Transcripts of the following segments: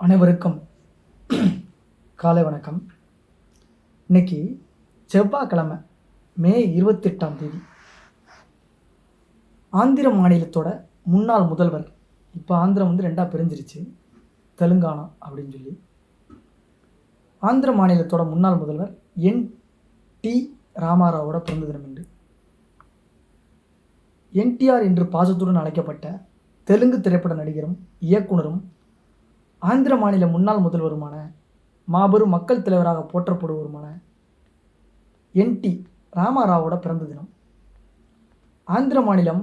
அனைவருக்கும் காலை வணக்கம். இன்னைக்கு செவ்வாய்க்கிழமை மே இருபத்தெட்டாம் தேதி. ஆந்திர மாநிலத்தோட முன்னாள் முதல்வர் இப்போ ஆந்திரம் வந்து ரெண்டாக பிரிஞ்சிருச்சு தெலுங்கானா அப்படின்னு சொல்லி. ஆந்திர மாநிலத்தோட முன்னாள் முதல்வர் என். டி. ராமாராவோட பிறந்த தினம் என்று என்டிஆர் என்று பாசத்துடன் அழைக்கப்பட்ட தெலுங்கு திரைப்பட நடிகரும் இயக்குனரும் ஆந்திர மாநில முன்னாள் முதல்வருமான மாபெரும் மக்கள் தலைவராக போற்றப்படுவருமான என்டி ராமாராவோட பிறந்த தினம். ஆந்திர மாநிலம்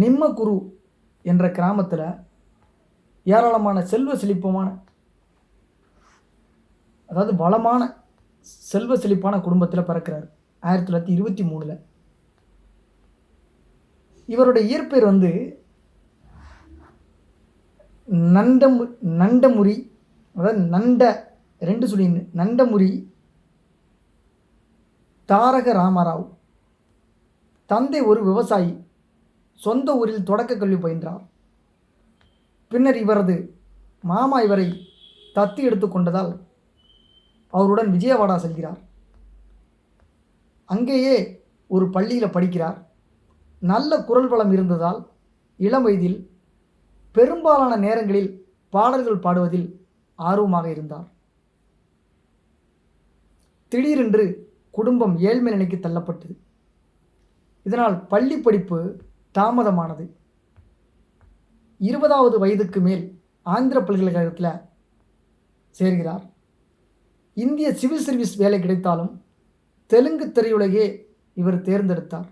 நிம்மகுரு என்ற கிராமத்தில் ஏராளமான செல்வ செழிப்பமான அதாவது வளமான செல்வ செழிப்பான குடும்பத்தில் பிறக்கிறார். ஆயிரத்தி தொள்ளாயிரத்தி இருபத்தி மூணில். இவருடைய இயற்பெயர் வந்து நண்டமு நண்டமுரி அதாவது நண்ட ரெண்டு சொல்லி நண்டமுரி தாரக ராமராவ். தந்தை ஒரு விவசாயி சொந்த ஊரில் தொடக்க கல்வி பயின்றார். பின்னர் இவரது மாமா இவரை தத்து எடுத்துக்கொண்டதால் அவருடன் விஜயவாடா செல்கிறார். அங்கேயே ஒரு பள்ளியில் படிக்கிறார். நல்ல குரல் வளம் இருந்ததால் இளம் வயதில் பெரும்பாலான நேரங்களில் பாடல்கள் பாடுவதில் ஆர்வமாக இருந்தார். திடீரென்று குடும்பம் ஏழ்மை நிலைக்கு தள்ளப்பட்டது. இதனால் பள்ளி படிப்பு தாமதமானது. இருபதாவது வயதுக்கு மேல் ஆந்திர பல்கலைக்கழகத்தில் சேர்கிறார். இந்திய சிவில் சர்வீஸ் வேலை கிடைத்தாலும் தெலுங்கு திரையுலகே இவர் தேர்ந்தெடுத்தார்.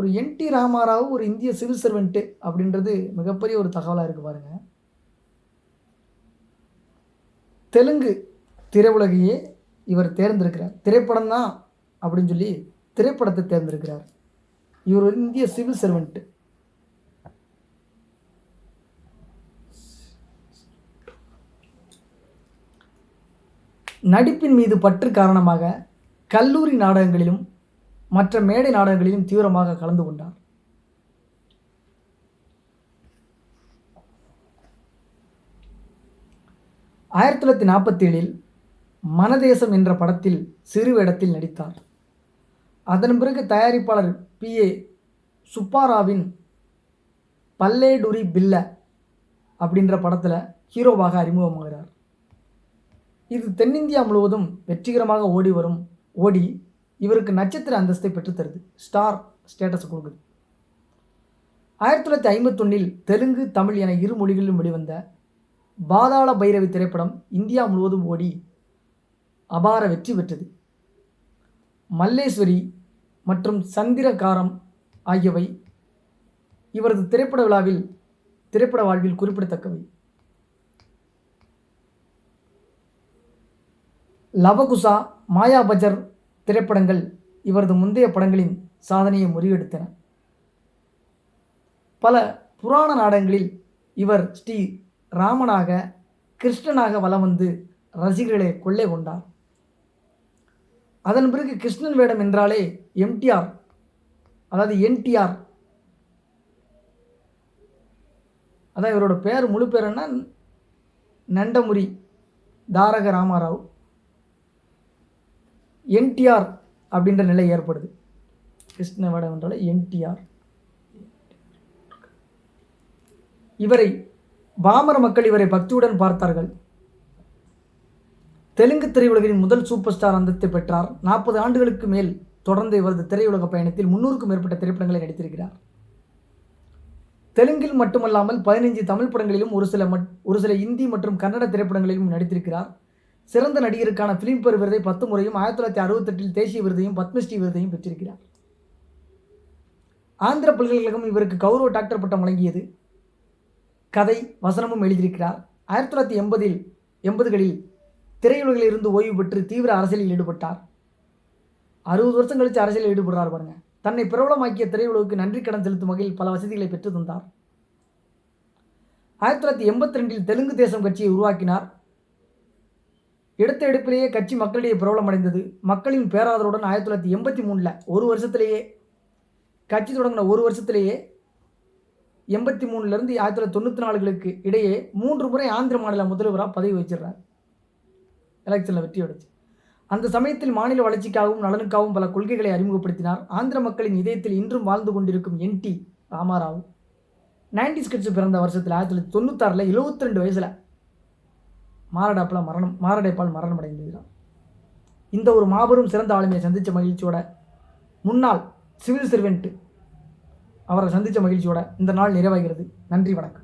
ஒரு என் டி ராமாராவ் ஒரு இந்திய சிவில் சர்வெண்ட்டு அப்படின்றது மிகப்பெரிய ஒரு தகவலாக இருக்குது பாருங்க. தெலுங்கு திரையுலகையே இவர் தேர்ந்தெடுக்கிறார். திரைப்படம் தான் அப்படின்னு சொல்லி திரைப்படத்தை தேர்ந்தெடுக்கிறார். இவர் ஒரு இந்திய சிவில் சர்வெண்ட்டு நடிப்பின் மீது பற்று காரணமாக கல்லூரி நாடகங்களிலும் மற்ற மேடை நாடகங்களிலும் தீவிரமாக கலந்து கொண்டார். ஆயிரத்தி தொள்ளாயிரத்தி நாற்பத்தி ஏழில் மனதேசம் என்ற படத்தில் சிறு வேடத்தில் நடித்தார். அதன் பிறகு தயாரிப்பாளர் பி. ஏ. சுப்பாராவின் பல்லேடுரி பில்ல அப்படின்ற படத்தில் ஹீரோவாக அறிமுகமாகிறார். இது தென்னிந்தியா முழுவதும் வெற்றிகரமாக ஓடி வரும் ஓடி இவருக்கு நட்சத்திர அந்தஸ்தை பெற்றுத்தருது ஸ்டார் ஸ்டேட்டஸ் கொடுக்குது. ஆயிரத்தி தொள்ளாயிரத்தி ஐம்பத்தொன்னில் தெலுங்கு தமிழ் என இரு மொழிகளிலும் வெளிவந்த பாதாள பைரவி திரைப்படம் இந்தியா முழுவதும் ஓடி அபார வெற்றி பெற்றது. மல்லேஸ்வரி மற்றும் சந்திரகாரம் ஆகியவை இவரது திரைப்பட விழாவில் திரைப்பட வாழ்வில் குறிப்பிடத்தக்கவை. லவகுசா மாயா பஜர் திரைப்படங்கள் இவரது முந்தைய படங்களின் சாதனையை முறியெடுத்தன. பல புராண நாடகங்களில் இவர் ஸ்ரீ ராமனாக கிருஷ்ணனாக வலம் வந்து ரசிகர்களை கொள்ளை கொண்டார். அதன் பிறகு கிருஷ்ணன் வேடம் என்றாலே எம்டிஆர் அதாவது என்டிஆர். அதான் இவரோட பேர் முழு பேர் என்ன? நண்டமுரி தாரக ராமாராவ். என்டிஆர் அப்படின்ற நிலை ஏற்படுது. கிருஷ்ண வேடம் என்றால் என்டிஆர். இவரை பாமர மக்கள் இவரை பக்தியுடன் பார்த்தார்கள். தெலுங்கு திரையுலகின் முதல் சூப்பர் ஸ்டார் அந்தத்தை பெற்றார். நாற்பது ஆண்டுகளுக்கு மேல் தொடர்ந்து இவரது திரையுலக பயணத்தில் முன்னூறுக்கும் மேற்பட்ட திரைப்படங்களை நடித்திருக்கிறார். தெலுங்கில் மட்டுமல்லாமல் பதினைஞ்சு தமிழ் படங்களிலும் ஒரு சில மட் ஒரு சில இந்தி மற்றும் கன்னட திரைப்படங்களிலும் நடித்திருக்கிறார். சிறந்த நடிகருக்கான பிலிம்பேர் விருதை பத்து முறையும் ஆயிரத்தி தொள்ளாயிரத்தி அறுபத்தெட்டில் தேசிய விருதையும் பத்மஸ்ரீ விருதையும் பெற்றிருக்கிறார். ஆந்திர பல்கலைக்கழகம் இவருக்கு கௌரவ டாக்டர் பட்டம் வழங்கியது. கதை வசனமும் எழுதியிருக்கிறார். ஆயிரத்தி தொள்ளாயிரத்தி எண்பதில் எண்பதுகளில் திரையுலகில் இருந்து ஓய்வு பெற்று தீவிர அரசியலில் ஈடுபட்டார். அறுபது வருஷம் கழித்து அரசியலில் ஈடுபடுறார் பாருங்க. தன்னை பிரபலமாக்கிய திரையுலகுக்கு நன்றி கடன் செலுத்தும் வகையில் பல வசதிகளை பெற்று தந்தார். ஆயிரத்தி தொள்ளாயிரத்தி எண்பத்தி ரெண்டில் தெலுங்கு தேசம் கட்சியை உருவாக்கினார். எடுத்த எடுப்பிலேயே கட்சி மக்களிடையே பிரபலமடைந்தது மக்களின் பேராதரவுடன் ஆயிரத்தி தொள்ளாயிரத்தி எண்பத்தி மூணில் ஒரு வருஷத்திலேயே கட்சி தொடங்கின ஒரு வருஷத்திலேயே எண்பத்தி மூணுலேருந்து ஆயிரத்தி தொள்ளாயிரத்தி தொண்ணூற்றி நாலுகளுக்கு இடையே மூன்று முறை ஆந்திர மாநில முதல்வராக பதவி வச்சிடுறார். எலெக்ஷனில் வெற்றி அடைச்சு அந்த சமயத்தில் மாநில வளர்ச்சிக்காகவும் நலனுக்காகவும் பல கொள்கைகளை அறிமுகப்படுத்தினார். ஆந்திர மக்களின் இதயத்தில் இன்றும் வாழ்ந்து கொண்டிருக்கும் என் டி ராமாராவ். நைன்டி ஸ்கிட்ஸ் பிறந்த வருஷத்தில் ஆயிரத்தி தொள்ளாயிரத்தி தொண்ணூத்தாறில் எழுபத்தி ரெண்டு வயசில் மாரடைப்பால் மரணம் மாரடைப்பால் மரணம் அடைந்திருக்கிறார் இந்த ஒரு மாபெரும் சிறந்த ஆளுமையை சந்தித்த மகிழ்ச்சியோட முன்னாள் சிவில் சர்வெண்ட்டு அவரை சந்தித்த மகிழ்ச்சியோட இந்த நாள் நிறைவாகிறது. நன்றி வணக்கம்.